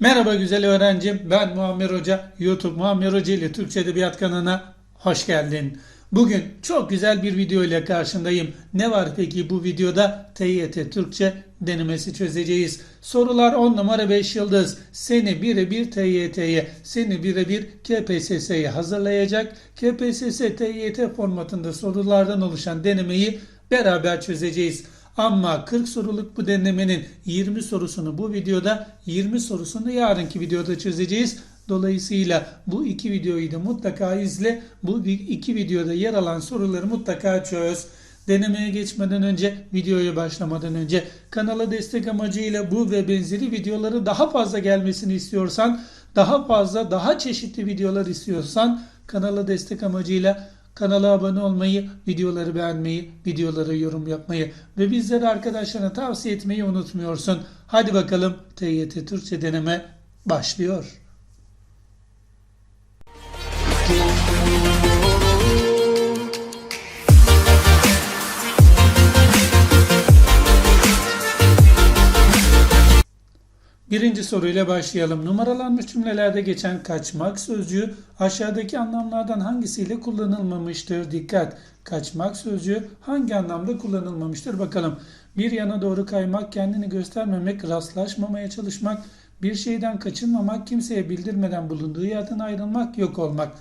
Merhaba güzel öğrencim. Ben Muammer Hoca. YouTube Muammer Hoca ile Türkçe Edebiyat kanalına hoş geldin. Bugün çok güzel bir video ile karşındayım. Ne var peki bu videoda? TYT Türkçe denemesi çözeceğiz. Sorular 10 numara 5 yıldız. Seni birebir TYT'ye, seni birebir KPSS'ye hazırlayacak. KPSS TYT formatında sorulardan oluşan denemeyi beraber çözeceğiz. Ama 40 soruluk bu denemenin 20 sorusunu bu videoda, 20 sorusunu yarınki videoda çözeceğiz. Dolayısıyla bu iki videoyu da mutlaka izle. Bu iki videoda yer alan soruları mutlaka çöz. Denemeye geçmeden önce, videoya başlamadan önce kanala destek amacıyla bu ve benzeri videoları daha fazla gelmesini istiyorsan, daha fazla, daha çeşitli videolar istiyorsan kanala destek amacıyla Kanala abone olmayı, videoları beğenmeyi, videolara yorum yapmayı ve bizleri arkadaşlarına tavsiye etmeyi unutmuyorsun. Hadi bakalım TYT Türkçe deneme başlıyor. Birinci soruyla başlayalım. Numaralanmış cümlelerde geçen kaçmak sözcüğü aşağıdaki anlamlardan hangisiyle kullanılmamıştır? Dikkat! Kaçmak sözcüğü hangi anlamda kullanılmamıştır? Bakalım. Bir yana doğru kaymak, kendini göstermemek, rastlaşmamaya çalışmak, bir şeyden kaçınmamak, kimseye bildirmeden bulunduğu yerden ayrılmak, yok olmak.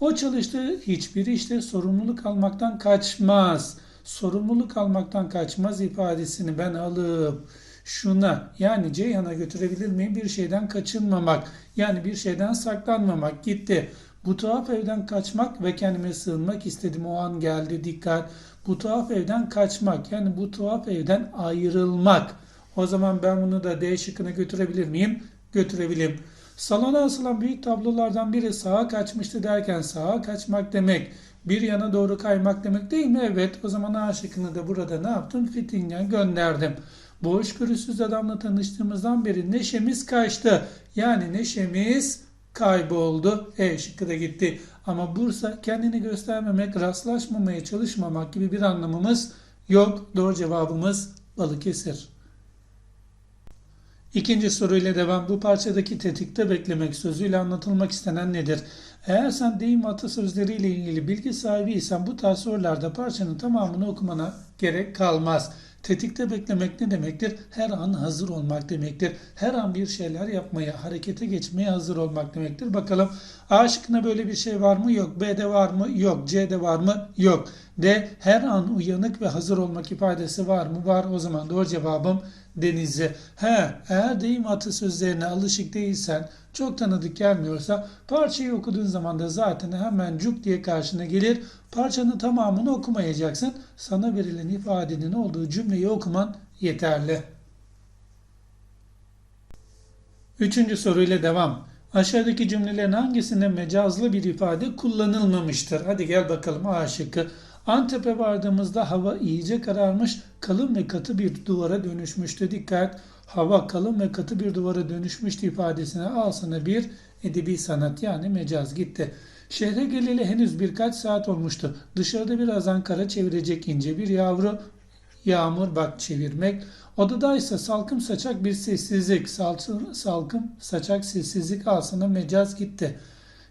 O çalıştığı hiçbir işte sorumluluk almaktan kaçmaz. Sorumluluk almaktan kaçmaz ifadesini ben alıp şuna yani Ceyhan'a götürebilir miyim? Bir şeyden kaçınmamak yani bir şeyden saklanmamak gitti. Bu tuhaf evden kaçmak ve kendime sığınmak istedim. O an geldi dikkat. Bu tuhaf evden kaçmak yani bu tuhaf evden ayrılmak. O zaman ben bunu da D şıkkına götürebilir miyim? Götürebilirim. Salona asılan büyük tablolardan biri sağa kaçmıştı derken sağa kaçmak demek bir yana doğru kaymak demek değil mi? Evet o zaman A şıkkını da burada ne yaptım? Fitingen gönderdim. Bu hoşgörüsüz adamla tanıştığımızdan beri neşemiz kaçtı. Yani neşemiz kayboldu. E şıkkı da gitti. Ama Bursa kendini göstermemek, rastlaşmamaya çalışmamak gibi bir anlamımız yok. Doğru cevabımız Balıkesir. İkinci soruyla devam. Bu parçadaki tetikte beklemek sözüyle anlatılmak istenen nedir? Eğer sen deyim atasözleriyle ilgili bilgi sahibiysen bu tarz sorularda parçanın tamamını okumana gerek kalmaz. Tetikte beklemek ne demektir? Her an hazır olmak demektir. Her an bir şeyler yapmaya, harekete geçmeye hazır olmak demektir. Bakalım A şıkkında böyle bir şey var mı? Yok. B'de var mı? Yok. C'de var mı? Yok. D. Her an uyanık ve hazır olmak ifadesi var mı? Var. O zaman doğru cevabım Denizli. He, eğer deyim atasözlerine alışık değilsen, çok tanıdık gelmiyorsa parçayı okuduğun zaman da zaten hemen cuk diye karşına gelir. Parçanın tamamını okumayacaksın. Sana verilen ifadenin olduğu cümleyi okuman yeterli. Üçüncü soruyla devam. Aşağıdaki cümlelerin hangisinde mecazlı bir ifade kullanılmamıştır? Hadi gel bakalım A şıkkı. Antep'e vardığımızda hava iyice kararmış, kalın ve katı bir duvara dönüşmüştü. Dikkat! Hava kalın ve katı bir duvara dönüşmüştü ifadesine al sana bir edebi sanat yani mecaz gitti. Şehre geleli henüz birkaç saat olmuştu. Dışarıda biraz Ankara çevirecek ince bir yavru yağmur bak çevirmek. Odada ise salkım saçak bir sessizlik, salkım, salkım saçak sessizlik alsana mecaz gitti.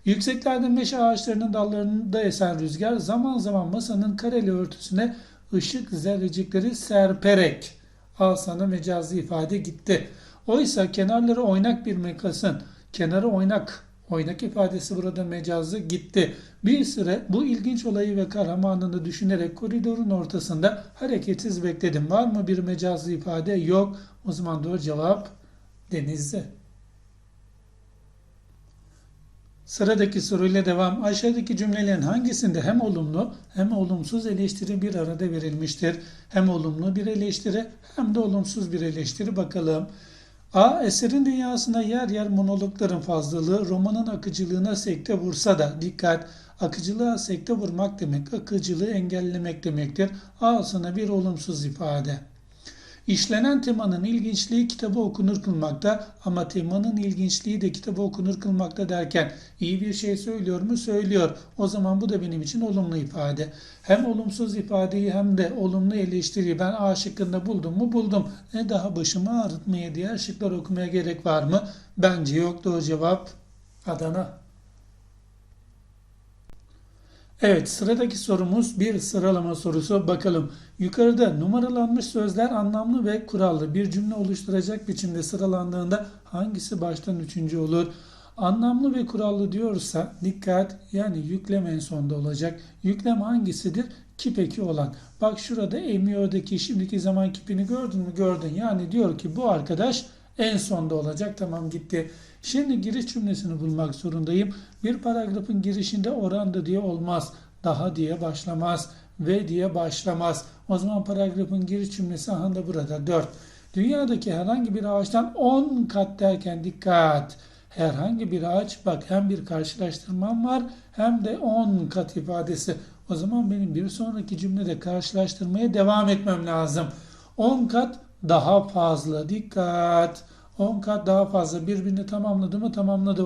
Yükseklerde meşe ağaçlarının dallarında esen rüzgar zaman zaman masanın kareli örtüsüne ışık zerrecikleri serperek al sana mecazi ifade gitti. Oysa kenarları oynak bir makasın, kenarı oynak, oynak ifadesi burada mecazı gitti. Bir süre bu ilginç olayı ve kahramanını düşünerek koridorun ortasında hareketsiz bekledim. Var mı bir mecazi ifade? Yok. O zaman doğru cevap denizde. Sıradaki soruyla devam. Aşağıdaki cümlelerin hangisinde hem olumlu hem olumsuz eleştiri bir arada verilmiştir? Hem olumlu bir eleştiri hem de olumsuz bir eleştiri bakalım. A. Eserin dünyasına yer yer monologların fazlalığı romanın akıcılığına sekte vursa da dikkat akıcılığa sekte vurmak demek akıcılığı engellemek demektir. A sana bir olumsuz ifade. İşlenen temanın ilginçliği kitabı okunur kılmakta ama temanın ilginçliği de kitabı okunur kılmakta derken iyi bir şey söylüyor mu? Söylüyor. O zaman bu da benim için olumlu ifade. Hem olumsuz ifadeyi hem de olumlu eleştiriyi ben A şıkkında buldum mu? Buldum. Ne daha başımı ağrıtmaya diğer şıklar okumaya gerek var mı? Bence yok. Doğru cevap Adana. Evet sıradaki sorumuz bir sıralama sorusu. Bakalım yukarıda numaralanmış sözler anlamlı ve kurallı bir cümle oluşturacak biçimde sıralandığında hangisi baştan üçüncü olur? Anlamlı ve kurallı diyorsa dikkat yani yüklem en sonda olacak. Yüklem hangisidir? Kip eki olan. Bak şurada emiyor'daki şimdiki zaman kipini gördün mü? Gördün. Yani diyor ki bu arkadaş en sonda olacak. Tamam gitti. Şimdi giriş cümlesini bulmak zorundayım. Bir paragrafın girişinde oranda diye olmaz. Daha diye başlamaz. Ve diye başlamaz. O zaman paragrafın giriş cümlesi aha da burada 4. Dünyadaki herhangi bir ağaçtan 10 kat derken dikkat. Herhangi bir ağaç bak hem bir karşılaştırmam var hem de 10 kat ifadesi. O zaman benim bir sonraki cümlede karşılaştırmaya devam etmem lazım. 10 kat daha fazla dikkat. 10 kat daha fazla birbirini tamamladı mı tamamladı.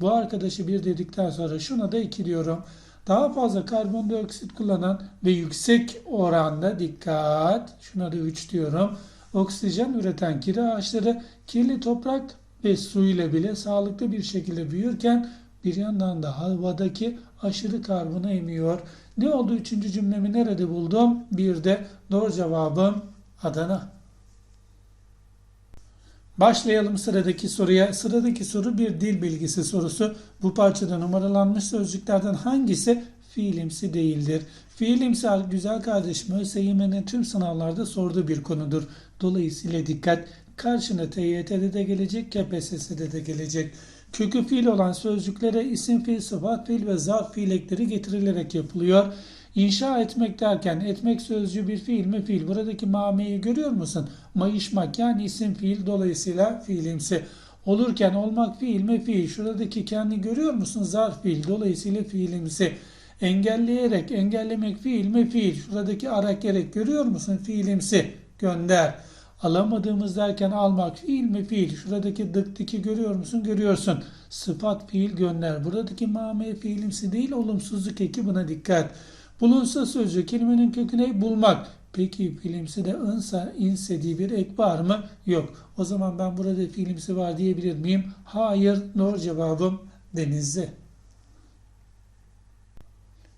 Bu arkadaşı bir dedikten sonra şuna da 2 diyorum. Daha fazla karbondioksit kullanan ve yüksek oranda dikkat. Şuna da 3 diyorum. Oksijen üreten kiri ağaçları kirli toprak ve su ile bile sağlıklı bir şekilde büyürken bir yandan da havadaki aşırı karbonu emiyor. Ne oldu üçüncü cümlemi nerede buldum? Bir de doğru cevabım Adana. Başlayalım sıradaki soruya. Sıradaki soru bir dil bilgisi sorusu. Bu parçada numaralanmış sözcüklerden hangisi fiilimsi değildir? Fiilimsi güzel kardeşim ÖSYM'nin tüm sınavlarda sorduğu bir konudur. Dolayısıyla dikkat. Karşına TYT'de de gelecek, KPSS'de de gelecek. Kökü fiil olan sözcüklere isim fiil, sıfat fiil ve zarf fiil ekleri getirilerek yapılıyor. İnşa etmek derken etmek sözcüğü bir fiil mi fiil. Buradaki mameyi görüyor musun? Mayışmak yani isim fiil dolayısıyla fiilimsi. Olurken olmak fiil mi fiil. Şuradaki kendi görüyor musun? Zarf fiil dolayısıyla fiilimsi. Engelleyerek engellemek fiil mi fiil. Şuradaki arak gerek görüyor musun? Fiilimsi. Gönder. Alamadığımız derken almak fiil mi fiil. Şuradaki dık görüyor musun? Görüyorsun. Sıfat fiil gönder. Buradaki mame fiilimsi değil olumsuzluk eki buna dikkat. Bulunsa sözcüğü kelimenin köküne bulmak. Peki fiilimsi de ınsa inse diye bir ek var mı? Yok. O zaman ben burada fiilimsi var diyebilir miyim? Hayır. Doğru cevabım denizli.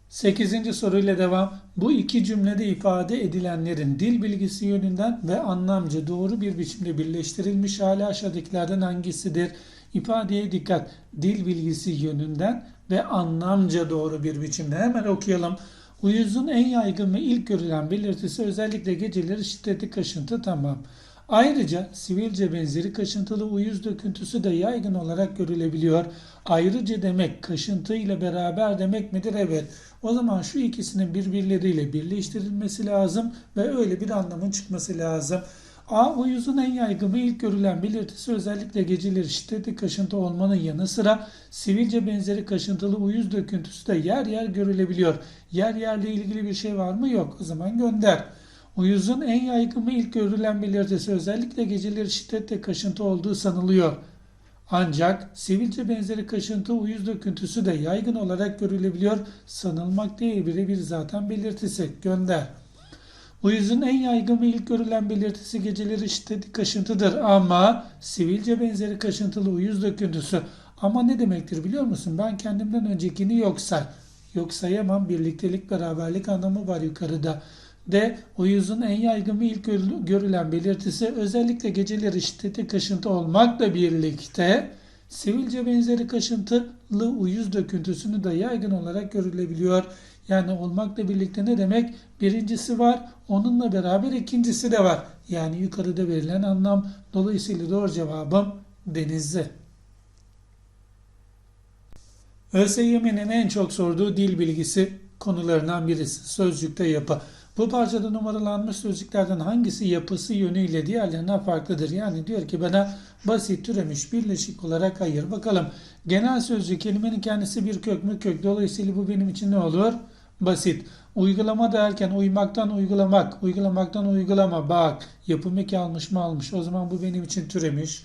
Sekizinci soruyla devam. Bu iki cümlede ifade edilenlerin dil bilgisi yönünden ve anlamca doğru bir biçimde birleştirilmiş hali aşağıdakilerden hangisidir? İfadeye dikkat. Dil bilgisi yönünden ve anlamca doğru bir biçimde. Hemen okuyalım. Uyuzun en yaygın ve ilk görülen belirtisi özellikle geceleri şiddetli kaşıntı tamam. Ayrıca sivilce benzeri kaşıntılı uyuz döküntüsü de yaygın olarak görülebiliyor. Ayrıca demek kaşıntı ile beraber demek midir? Evet. O zaman şu ikisinin birbirleriyle birleştirilmesi lazım ve öyle bir anlamın çıkması lazım. A. Uyuzun en yaygın ve ilk görülen belirtisi özellikle geceleri şiddetli kaşıntı olmanın yanı sıra sivilce benzeri kaşıntılı uyuz döküntüsü de yer yer görülebiliyor. Yer yerle ilgili bir şey var mı? Yok. O zaman gönder. Uyuzun en yaygın ve ilk görülen belirtisi özellikle geceleri şiddetle kaşıntı olduğu sanılıyor. Ancak sivilce benzeri kaşıntı uyuz döküntüsü de yaygın olarak görülebiliyor. Sanılmak değil birebir zaten belirtisi. Gönder. Uyuzun en yaygın ve ilk görülen belirtisi geceleri şiddetli kaşıntıdır ama sivilce benzeri kaşıntılı uyuz döküntüsü. Ama ne demektir biliyor musun? Ben kendimden öncekini yok say. Yok sayamam. Birliktelik, beraberlik anlamı var yukarıda. De uyuzun en yaygın ve ilk görülen belirtisi özellikle geceleri şiddetli kaşıntı olmakla birlikte sivilce benzeri kaşıntılı uyuz döküntüsünü de yaygın olarak görülebiliyor. Yani olmakla birlikte ne demek? Birincisi var, onunla beraber ikincisi de var. Yani yukarıda verilen anlam. Dolayısıyla doğru cevabım denizli. ÖSYM'nin en çok sorduğu dil bilgisi konularından birisi. Sözcükte yapı. Bu parçada numaralanmış sözcüklerden hangisi yapısı yönüyle diğerlerinden farklıdır? Yani diyor ki bana basit türemiş birleşik olarak ayır. Bakalım genel sözcük kelimenin kendisi bir kök mü kök. Dolayısıyla bu benim için ne olur? Basit. Uygulama derken uymaktan uygulamak, uygulamaktan uygulama. Bak yapım eki almış mı almış. O zaman bu benim için türemiş.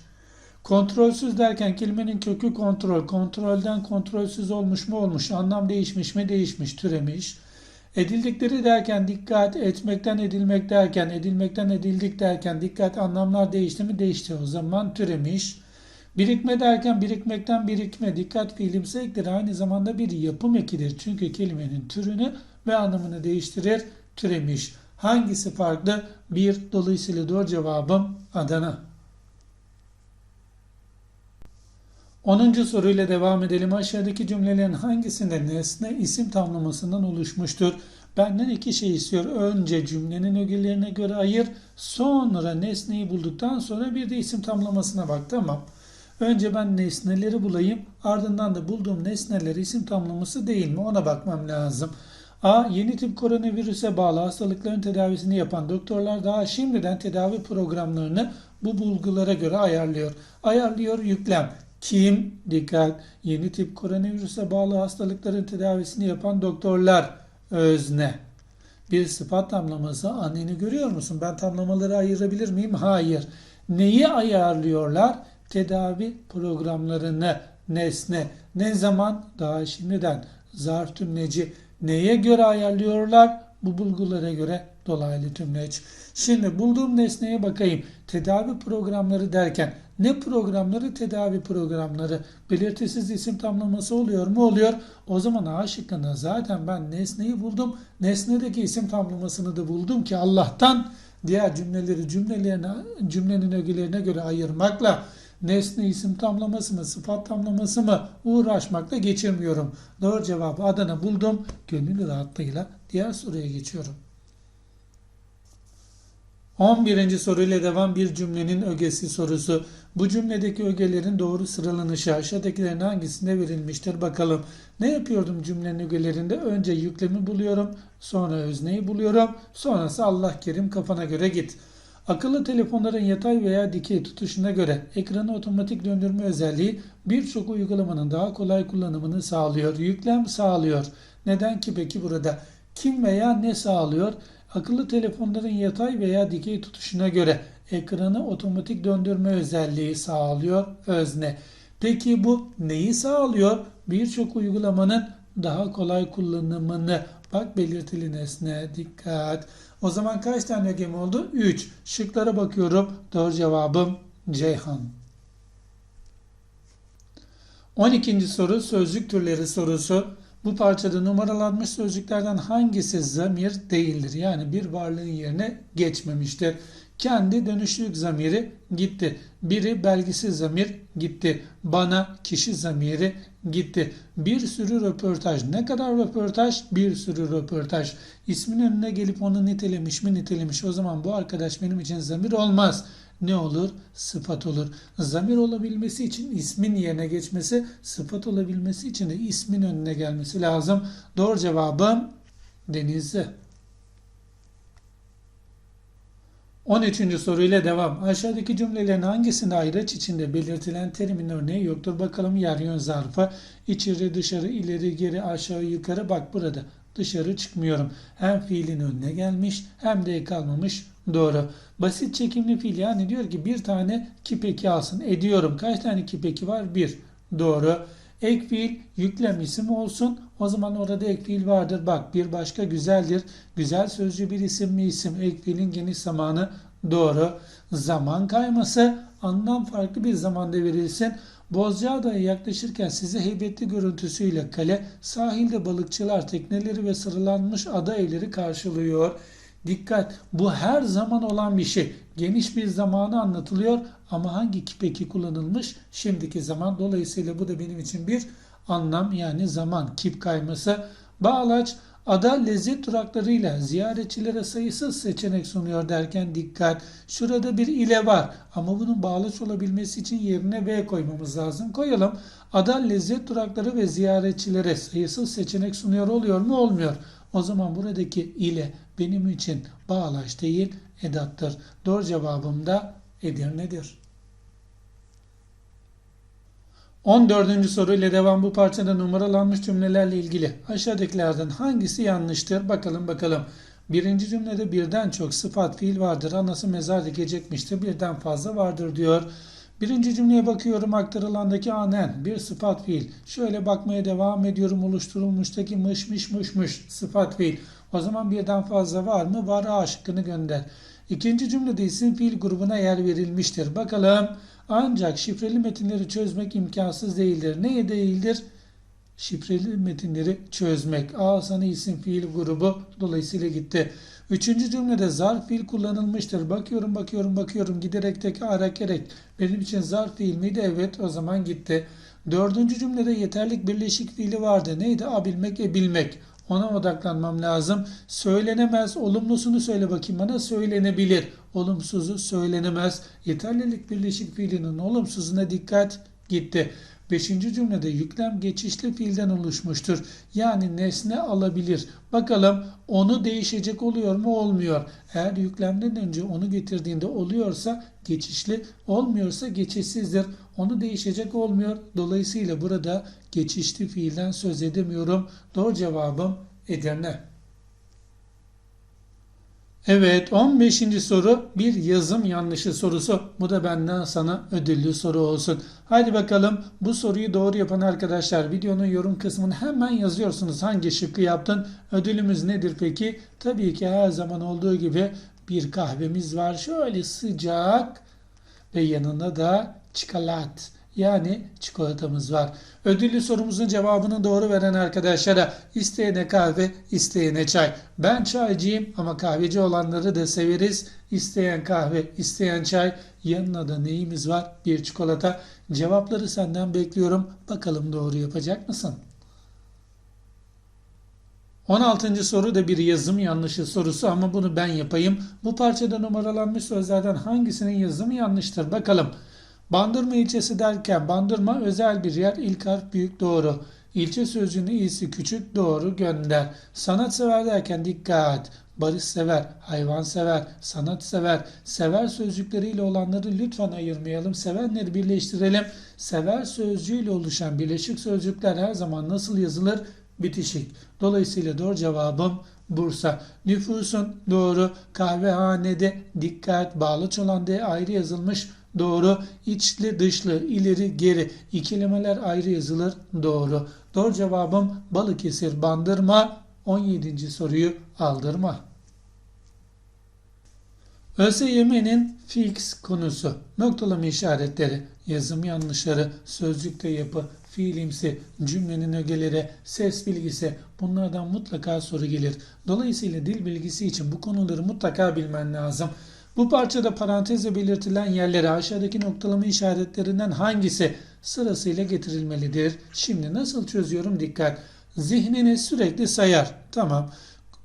Kontrolsüz derken kelimenin kökü kontrol. Kontrolden kontrolsüz olmuş mu olmuş. Anlam değişmiş mi değişmiş. Türemiş. Edildikleri derken dikkat, etmekten edilmek derken, edilmekten edildik derken dikkat anlamlar değişti mi değişti. O zaman türemiş. Birikme derken birikmekten birikme, dikkat fiilimsi ekleri aynı zamanda bir yapım ekidir. Çünkü kelimenin türünü ve anlamını değiştirir, türemiş. Hangisi farklı? Bir, dolayısıyla doğru cevabım Adana. 10. soruyla devam edelim. Aşağıdaki cümlelerin hangisinde nesne isim tamlamasından oluşmuştur? Benden iki şey istiyor. Önce cümlenin ögelerine göre ayır. Sonra nesneyi bulduktan sonra bir de isim tamlamasına bak. Tamam. Önce ben nesneleri bulayım. Ardından da bulduğum nesneleri isim tamlaması değil mi? Ona bakmam lazım. A. Yeni tip koronavirüse bağlı hastalıkların tedavisini yapan doktorlar daha şimdiden tedavi programlarını bu bulgulara göre ayarlıyor. Ayarlıyor yüklem. Kim? Dikkat. Yeni tip koronavirüse bağlı hastalıkların tedavisini yapan doktorlar. Özne. Bir sıfat tamlaması anneni görüyor musun? Ben tamlamaları ayırabilir miyim? Hayır. Neyi ayarlıyorlar? Tedavi programlarını nesne. Ne zaman? Daha şimdiden. Zarf tümleci. Neye göre ayarlıyorlar? Bu bulgulara göre dolaylı tümleç. Şimdi bulduğum nesneye bakayım. Tedavi programları derken ne programları? Tedavi programları. Belirtisiz isim tamlaması oluyor mu? Oluyor. O zaman A şıkkında zaten ben nesneyi buldum. Nesnedeki isim tamlamasını da buldum ki Allah'tan diğer cümleleri cümlelerine, cümlenin ögelerine göre ayırmakla nesne isim tamlaması mı, sıfat tamlaması mı uğraşmakla geçirmiyorum. Doğru cevabı Adana buldum. Gönül rahatlığıyla diğer soruya geçiyorum. 11. soruyla devam bir cümlenin ögesi sorusu. Bu cümledeki ögelerin doğru sıralanışı aşağıdakilerin hangisinde verilmiştir bakalım. Ne yapıyordum cümlenin ögelerinde? Önce yüklemi buluyorum, sonra özneyi buluyorum, sonrası Allah kerim kafana göre git. Akıllı telefonların yatay veya dikey tutuşuna göre ekranı otomatik döndürme özelliği birçok uygulamanın daha kolay kullanımını sağlıyor. Yüklem sağlıyor. Neden ki peki burada? Kim veya ne sağlıyor? Akıllı telefonların yatay veya dikey tutuşuna göre ekranı otomatik döndürme özelliği sağlıyor özne. Peki bu neyi sağlıyor? Birçok uygulamanın daha kolay kullanımını. Bak belirtili nesne dikkat. O zaman kaç tane ögem oldu? 3. Şıklara bakıyorum. Doğru cevabım Ceyhan. 12. soru sözcük türleri sorusu. Bu parçada numaralanmış sözcüklerden hangisi zamir değildir? Yani bir varlığın yerine geçmemiştir. Kendi dönüşlük zamiri gitti. Biri belgisiz zamir gitti. Bana kişi zamiri gitti. Bir sürü röportaj. Ne kadar röportaj? Bir sürü röportaj. İsmin önüne gelip onu nitelemiş mi nitelemiş. O zaman bu arkadaş benim için zamir olmaz ne olur? Sıfat olur. Zamir olabilmesi için ismin yerine geçmesi, sıfat olabilmesi için de ismin önüne gelmesi lazım. Doğru cevabım Denizli. 13. soruyla devam. Aşağıdaki cümlelerin hangisinde ayraç içinde belirtilen terimin örneği yoktur? Bakalım yer yön zarfı. İçeri, dışarı, ileri, geri, aşağı, yukarı. Bak burada dışarı çıkmıyorum. Hem fiilin önüne gelmiş hem de kalmamış. Doğru. Basit çekimli fiil yani diyor ki bir tane kipeki alsın. Ediyorum. Kaç tane kipeki var? Bir. Doğru. Ek fiil yüklem isim olsun. O zaman orada ek fiil vardır. Bak bir başka güzeldir. Güzel sözcü bir isim mi isim? Ek fiilin geniş zamanı doğru. Zaman kayması anlam farklı bir zamanda verilsin. Bozcaada'ya yaklaşırken size heybetli görüntüsüyle kale, sahilde balıkçılar tekneleri ve sıralanmış ada evleri karşılıyor. Dikkat bu her zaman olan bir şey. Geniş bir zamanı anlatılıyor ama hangi peki kullanılmış? Şimdiki zaman. Dolayısıyla bu da benim için bir anlam yani zaman kip kayması. Bağlaç ada lezzet duraklarıyla ziyaretçilere sayısız seçenek sunuyor derken dikkat. Şurada bir ile var ama bunun bağlaç olabilmesi için yerine V koymamız lazım. Koyalım. Ada lezzet durakları ve ziyaretçilere sayısız seçenek sunuyor oluyor mu? Olmuyor. O zaman buradaki ile benim için bağlaç değil edattır. Doğru cevabım da Edirne'dir. 14. soruyla devam bu parçada numaralanmış cümlelerle ilgili aşağıdakilerden hangisi yanlıştır? Bakalım bakalım. Birinci cümlede birden çok sıfat fiil vardır. Anası mezar dikecekmiştir. Birden fazla vardır diyor. Birinci cümleye bakıyorum aktarılandaki anen bir sıfat fiil. Şöyle bakmaya devam ediyorum oluşturulmuştaki mış mış mış mış sıfat fiil. O zaman birden fazla var mı? Var A şıkkını gönder. İkinci cümlede isim fiil grubuna yer verilmiştir. Bakalım ancak şifreli metinleri çözmek imkansız değildir. Neye değildir? Şifreli metinleri çözmek. A sana isim fiil grubu dolayısıyla gitti. Üçüncü cümlede zarf fiil kullanılmıştır. Bakıyorum bakıyorum bakıyorum giderek tekrar gerek. Benim için zarf fiil miydi? Evet o zaman gitti. Dördüncü cümlede yeterlik birleşik fiili vardı. Neydi? A bilmek, e bilmek. Ona odaklanmam lazım. Söylenemez. Olumlusunu söyle bakayım bana. Söylenebilir. Olumsuzu söylenemez. Yeterlilik birleşik fiilinin olumsuzuna dikkat gitti. Beşinci cümlede yüklem geçişli fiilden oluşmuştur. Yani nesne alabilir. Bakalım onu değişecek oluyor mu olmuyor. Eğer yüklemden önce onu getirdiğinde oluyorsa geçişli, olmuyorsa geçişsizdir. Onu değişecek olmuyor. Dolayısıyla burada geçişli fiilden söz edemiyorum. Doğru cevabım Edirne. Evet 15. soru bir yazım yanlışı sorusu. Bu da benden sana ödüllü soru olsun. Hadi bakalım bu soruyu doğru yapan arkadaşlar videonun yorum kısmını hemen yazıyorsunuz. Hangi şıkkı yaptın? Ödülümüz nedir peki? Tabii ki her zaman olduğu gibi bir kahvemiz var. Şöyle sıcak ve yanında da çikolat yani çikolatamız var. Ödüllü sorumuzun cevabını doğru veren arkadaşlara isteyene kahve, isteyene çay. Ben çaycıyım ama kahveci olanları da severiz. İsteyen kahve, isteyen çay. Yanına da neyimiz var? Bir çikolata. Cevapları senden bekliyorum. Bakalım doğru yapacak mısın? 16. soru da bir yazım yanlışı sorusu ama bunu ben yapayım. Bu parçada numaralanmış sözlerden hangisinin yazımı yanlıştır? Bakalım. Bandırma ilçesi derken bandırma özel bir yer ilk harf büyük doğru. İlçe sözcüğünün iyisi küçük doğru gönder. Sanatsever derken dikkat. Barış sever, hayvan sever, sanat sever, sever sözcükleriyle olanları lütfen ayırmayalım. Sevenleri birleştirelim. Sever sözcüğüyle oluşan birleşik sözcükler her zaman nasıl yazılır? Bitişik. Dolayısıyla doğru cevabım Bursa. Nüfusun doğru. Kahvehanede dikkat bağlı olan D ayrı yazılmış Doğru. İçli dışlı, ileri geri ikilimeler ayrı yazılır. Doğru. Doğru cevabım Balıkesir Bandırma 17. soruyu aldırma. ÖSYM'nin fix konusu, noktalama işaretleri, yazım yanlışları, sözcükte yapı, fiilimsi, cümlenin ögeleri, ses bilgisi bunlardan mutlaka soru gelir. Dolayısıyla dil bilgisi için bu konuları mutlaka bilmen lazım. Bu parçada parantezle belirtilen yerlere aşağıdaki noktalama işaretlerinden hangisi sırasıyla getirilmelidir? Şimdi nasıl çözüyorum? Dikkat. Zihnini sürekli sayar. Tamam.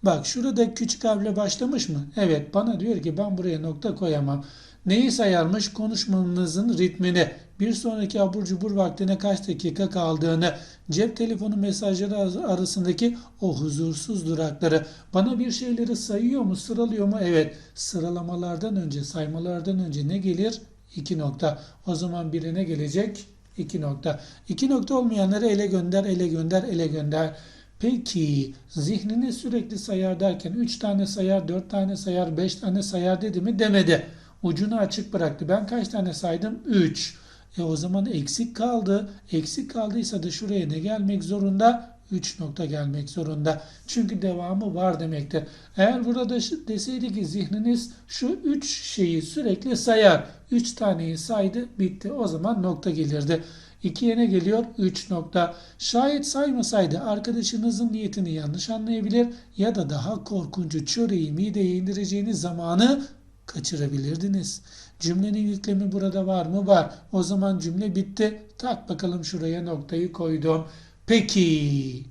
Bak şurada küçük harfle başlamış mı? Evet bana diyor ki ben buraya nokta koyamam. Neyi sayarmış? Konuşmanızın ritmini, bir sonraki abur cubur vaktine kaç dakika kaldığını, cep telefonu mesajları arasındaki o huzursuz durakları, bana bir şeyleri sayıyor mu, sıralıyor mu? Evet, sıralamalardan önce, saymalardan önce ne gelir? 2 nokta. O zaman birine gelecek 2 nokta. 2 nokta olmayanları ele gönder, ele gönder, ele gönder. Peki zihnini sürekli sayar derken 3 tane sayar, 4 tane sayar, 5 tane sayar dedi mi? Demedi. Ucunu açık bıraktı. Ben kaç tane saydım? 3. E o zaman eksik kaldı. Eksik kaldıysa da şuraya ne gelmek zorunda? 3 nokta gelmek zorunda. Çünkü devamı var demektir. Eğer burada deseydi ki zihniniz şu 3 şeyi sürekli sayar. 3 taneyi saydı bitti. O zaman nokta gelirdi. 2'ye ne geliyor? 3 nokta. Şayet saymasaydı arkadaşınızın niyetini yanlış anlayabilir ya da daha korkuncu çöreği mideye indireceğiniz zamanı kaçırabilirdiniz. Cümlenin yüklemi burada var mı? Var. O zaman cümle bitti. Tak bakalım şuraya noktayı koydum. Peki.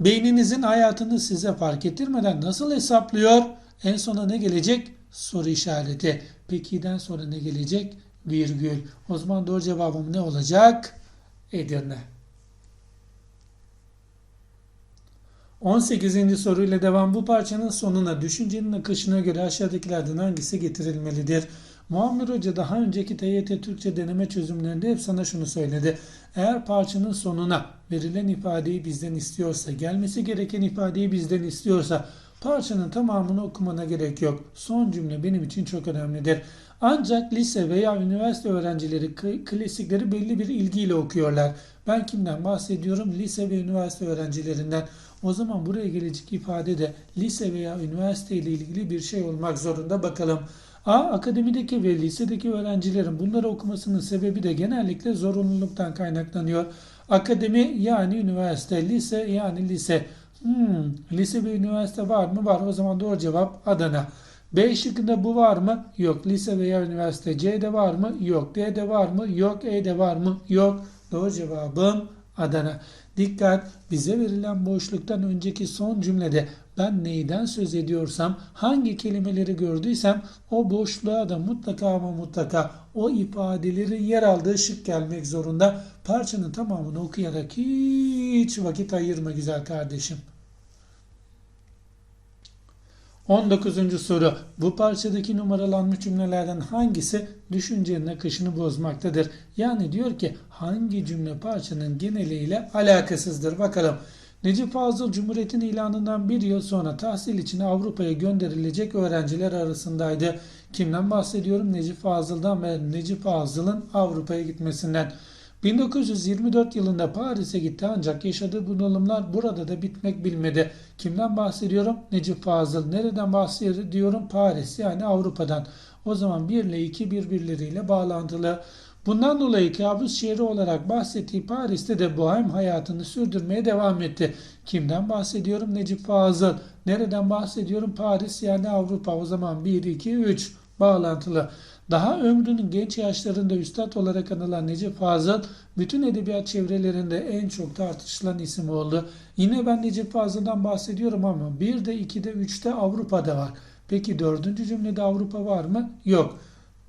Beyninizin hayatını size fark ettirmeden nasıl hesaplıyor? En sona ne gelecek? Soru işareti. Peki'den sonra ne gelecek? Virgül. O zaman doğru cevabım ne olacak? Edirne. 18. soruyla devam bu parçanın sonuna düşüncenin akışına göre aşağıdakilerden hangisi getirilmelidir? Muammer Hoca daha önceki TYT Türkçe deneme çözümlerinde hep sana şunu söyledi. Eğer parçanın sonuna verilen ifadeyi bizden istiyorsa, gelmesi gereken ifadeyi bizden istiyorsa parçanın tamamını okumana gerek yok. Son cümle benim için çok önemlidir. Ancak lise veya üniversite öğrencileri klasikleri belli bir ilgiyle okuyorlar. Ben kimden bahsediyorum? Lise ve üniversite öğrencilerinden. O zaman buraya gelecek ifade de lise veya üniversite ile ilgili bir şey olmak zorunda bakalım. A. Akademideki ve lisedeki öğrencilerin bunları okumasının sebebi de genellikle zorunluluktan kaynaklanıyor. Akademi yani üniversite, lise yani lise. Hmm, lise ve üniversite var mı? Var. O zaman doğru cevap Adana. B şıkkında bu var mı? Yok. Lise veya üniversite. C'de var mı? Yok. D'de var mı? Yok. E'de var mı? Yok. Doğru cevabım Adana. Dikkat! Bize verilen boşluktan önceki son cümlede ben neyden söz ediyorsam, hangi kelimeleri gördüysem o boşluğa da mutlaka ama mutlaka o ifadelerin yer aldığı şık gelmek zorunda. Parçanın tamamını okuyarak hiç vakit ayırma güzel kardeşim. 19. soru. Bu parçadaki numaralanmış cümlelerden hangisi düşüncenin akışını bozmaktadır? Yani diyor ki hangi cümle parçanın geneliyle alakasızdır? Bakalım. Necip Fazıl Cumhuriyet'in ilanından bir yıl sonra tahsil için Avrupa'ya gönderilecek öğrenciler arasındaydı. Kimden bahsediyorum? Necip Fazıl'dan ve Necip Fazıl'ın Avrupa'ya gitmesinden. 1924 yılında Paris'e gitti ancak yaşadığı bunalımlar burada da bitmek bilmedi. Kimden bahsediyorum? Necip Fazıl. Nereden bahsediyorum? Paris yani Avrupa'dan. O zaman 1 ile 2 birbirleriyle bağlantılı. Bundan dolayı kabus şehri olarak bahsettiği Paris'te de bohem hayatını sürdürmeye devam etti. Kimden bahsediyorum? Necip Fazıl. Nereden bahsediyorum? Paris yani Avrupa. O zaman 1, 2, 3 bağlantılı. Daha ömrünün genç yaşlarında üstad olarak anılan Necip Fazıl, bütün edebiyat çevrelerinde en çok tartışılan isim oldu. Yine ben Necip Fazıl'dan bahsediyorum ama bir de iki de üçte Avrupa'da var. Peki dördüncü cümlede Avrupa var mı? Yok.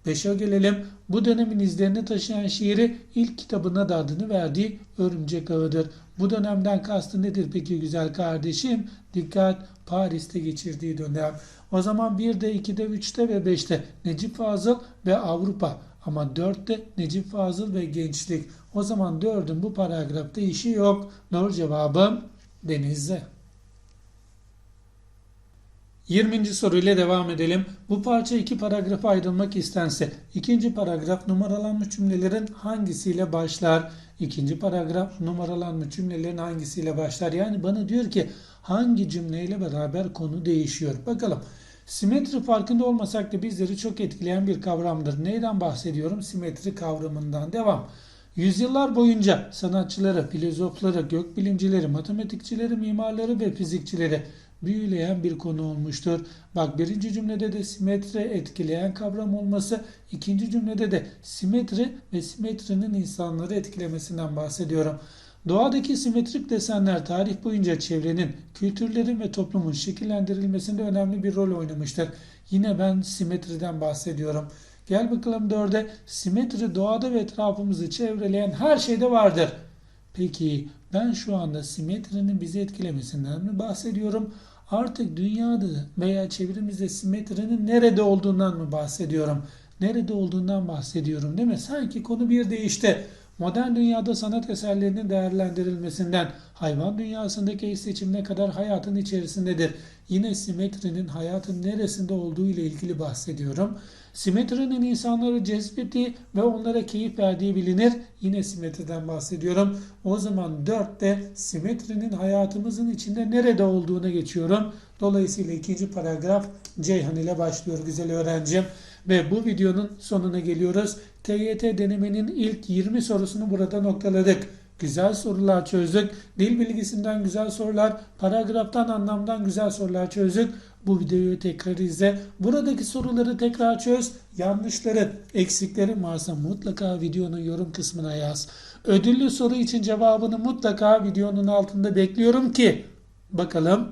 Beşe gelelim. Bu dönemin izlerini taşıyan şiiri ilk kitabına da adını verdiği Örümcek Ağı'dır. Bu dönemden kastı nedir peki güzel kardeşim? Dikkat Paris'te geçirdiği dönem. O zaman 1'de, 2'de, 3'te ve 5'te Necip Fazıl ve Avrupa. Ama 4'te Necip Fazıl ve gençlik. O zaman 4'ün bu paragrafta işi yok. Doğru cevabım Denizli. 20. soruyla devam edelim. Bu parça iki paragrafa ayrılmak istense, ikinci paragraf numaralanmış cümlelerin hangisiyle başlar? İkinci paragraf numaralanmış cümlelerin hangisiyle başlar? Yani bana diyor ki hangi cümleyle beraber konu değişiyor? Bakalım. Simetri farkında olmasak da bizleri çok etkileyen bir kavramdır. Neyden bahsediyorum? Simetri kavramından. Devam. Yüzyıllar boyunca sanatçıları, filozofları, gökbilimcileri, matematikçileri, mimarları ve fizikçileri büyüleyen bir konu olmuştur. Bak birinci cümlede de simetri etkileyen kavram olması, ikinci cümlede de simetri ve simetrinin insanları etkilemesinden bahsediyorum. Doğadaki simetrik desenler tarih boyunca çevrenin, kültürlerin ve toplumun şekillendirilmesinde önemli bir rol oynamıştır. Yine ben simetriden bahsediyorum. Gel bakalım dörde. Simetri doğada ve etrafımızı çevreleyen her şeyde vardır. Peki ben şu anda simetrinin bizi etkilemesinden mi bahsediyorum? Artık dünyada veya çevremizde simetrinin nerede olduğundan mı bahsediyorum? Nerede olduğundan bahsediyorum değil mi? Sanki konu bir değişti. Modern dünyada sanat eserlerinin değerlendirilmesinden hayvan dünyasındaki seçimine kadar hayatın içerisindedir. Yine simetrinin hayatın neresinde olduğu ile ilgili bahsediyorum. Simetrinin insanları cezbettiği ve onlara keyif verdiği bilinir. Yine simetriden bahsediyorum. O zaman 4'te simetrinin hayatımızın içinde nerede olduğuna geçiyorum. Dolayısıyla ikinci paragraf Ceyhan ile başlıyor güzel öğrencim. Ve bu videonun sonuna geliyoruz. TYT denemenin ilk 20 sorusunu burada noktaladık. Güzel sorular çözdük. Dil bilgisinden güzel sorular, paragraftan anlamdan güzel sorular çözdük. Bu videoyu tekrar izle. Buradaki soruları tekrar çöz. Yanlışların, eksiklerin varsa mutlaka videonun yorum kısmına yaz. Ödüllü soru için cevabını mutlaka videonun altında bekliyorum ki bakalım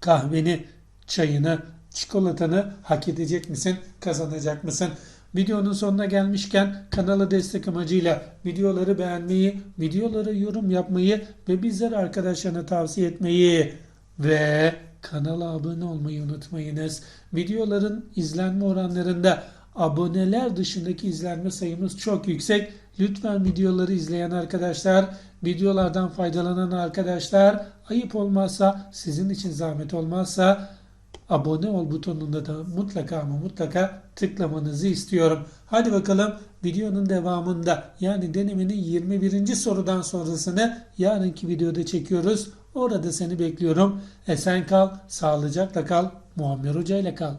kahveni, çayını, çikolatanı hak edecek misin, kazanacak mısın? Videonun sonuna gelmişken kanala destek amacıyla videoları beğenmeyi, videoları yorum yapmayı ve bizler arkadaşlarına tavsiye etmeyi ve kanala abone olmayı unutmayınız. Videoların izlenme oranlarında aboneler dışındaki izlenme sayımız çok yüksek. Lütfen videoları izleyen arkadaşlar, videolardan faydalanan arkadaşlar, ayıp olmazsa, sizin için zahmet olmazsa abone ol butonunda da mutlaka ama mutlaka tıklamanızı istiyorum. Hadi bakalım videonun devamında yani denemenin 21. sorudan sonrasını yarınki videoda çekiyoruz. Orada seni bekliyorum. Esen kal, sağlıcakla kal, Muammer Hoca ile kal.